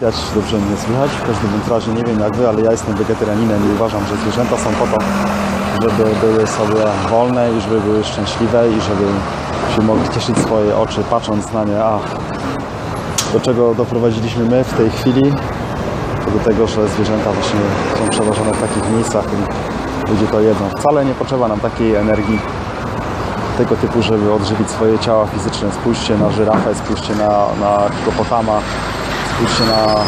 Widać, dobrze mnie słychać. W każdym razie nie wiem jak wy, ale ja jestem wegetarianinem i uważam, że zwierzęta są po to, żeby były sobie wolne i żeby były szczęśliwe i żeby się mogli cieszyć swoje oczy patrząc na nie. A do czego doprowadziliśmy my w tej chwili? To do tego, że zwierzęta właśnie są przewożone w takich miejscach i ludzie to jedzą. Wcale nie potrzeba nam takiej energii tego typu, żeby odżywić swoje ciała fizyczne. Spójrzcie na żyrafę, spójrzcie na, na hipopotama, spójrzcie na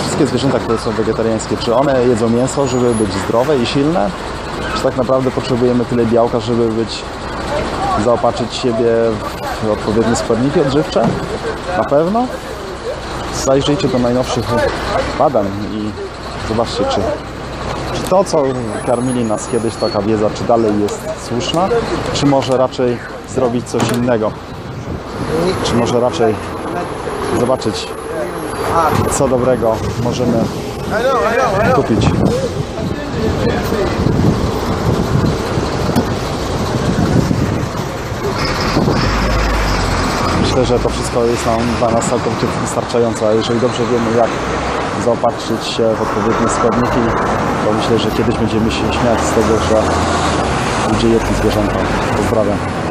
wszystkie zwierzęta, które są wegetariańskie. Czy one jedzą mięso, żeby być zdrowe i silne? Czy tak naprawdę potrzebujemy tyle białka, żeby być, zaopatrzyć siebie w odpowiednie składniki odżywcze? Na pewno. Zajrzyjcie do najnowszych badań i zobaczcie, czy, czy to, co karmili nas kiedyś, taka wiedza, czy dalej jest słuszna, czy może raczej zrobić coś innego. Czy może raczej zobaczyć, co dobrego możemy kupić. Myślę, że to wszystko jest nam dla nas całkowicie wystarczające, a jeżeli dobrze wiemy, jak zaopatrzyć się w odpowiednie składniki, to myślę, że kiedyś będziemy się śmiać z tego, że ludzie jedli zwierzęta. Pozdrawiam.